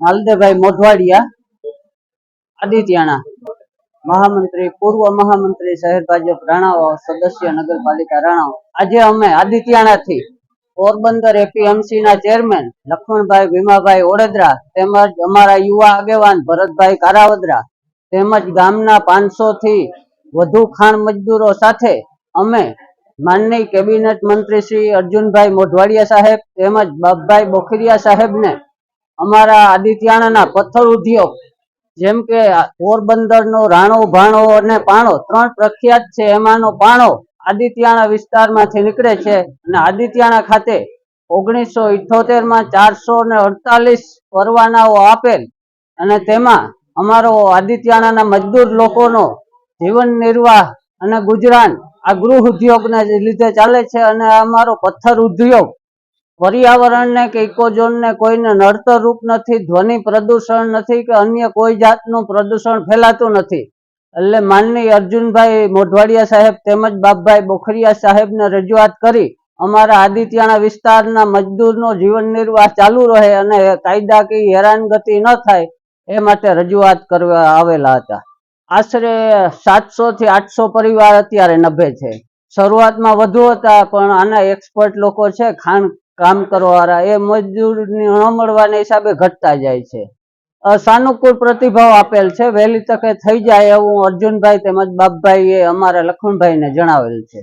માલદેભાઈ મોઢવાડિયા આદિત્યાણા મહામંત્રી, પૂર્વ મહામંત્રી, શહેર ભાજપ રાણાવા સદસ્ય, નગરપાલિકા રાણાવા આજે અમે આદિત્યાણાથી પોરબંદર એપીએમસી ના ચેરમેન લક્ષ્મણભાઈ ભીમાભાઈ ઓડેદરા તેમજ અમારા યુવા આગેવાન ભરતભાઈ કારાવદરા તેમજ ગામના પાંચસો થી વધુ ખાણ મજદૂરો સાથે અમે માનની કેબિનેટ મંત્રી શ્રી અર્જુનભાઈ મોઢવાડિયા સાહેબ તેમજ બાપભાઈ બોખરિયા સાહેબને અમારા આદિત્યાણાના પથ્થર ઉદ્યોગ, જેમ કે પોરબંદરનો રાણો, ભાણો અને પાણો, ત્રણ પ્રખ્યાત છે. એમાંનો પાણો આદિત્યાણા વિસ્તારમાંથી નીકળે છે અને આદિત્યાણા ખાતે ઓગણીસો ઇઠોતેરમાં ચારસો ને અડતાલીસ પરવાનાઓ આપેલ અને તેમાં અમારો આદિત્યાણાના મજદૂર લોકોનો જીવન નિર્વાહ અને ગુજરાન આ ગૃહ ઉદ્યોગને લીધે ચાલે છે અને અમારો પથ્થર ઉદ્યોગ પર્યાવરણને કે ઇકોઝોનને કોઈને નડતર રૂપ નથી, ધ્વનિ પ્રદૂષણ નથી કે અન્ય કોઈ જાતનું પ્રદૂષણ ફેલાતું નથી. એટલે માનની અર્જુનભાઈ મોઢવાડિયા સાહેબ તેમજ બાપભાઈ બોખરિયા સાહેબને રજૂઆત કરી, અમારા આદિત્યાના વિસ્તારના મજદૂરનો જીવન નિર્વાહ ચાલુ રહે અને કાયદાકીય હેરાનગતિ ન થાય એ માટે રજૂઆત કરવા આવેલા હતા. આશરે સાતસો થી આઠસો પરિવાર અત્યારે નભે છે. શરૂઆતમાં વધુ હતા પણ આના એક્સપર્ટ લોકો છે, ખાણ કામ કરવાવાળા, એ મજદૂરની હમળવાના હિસાબે ઘટતા જાય છે. સાનુકૂળ પ્રતિભાવ આપેલ છે. વહેલી તકે થઈ જાય એવું અર્જુનભાઈ તેમજ બાપભાઈ એ અમારા લખમણભાઈને જણાવેલ છે.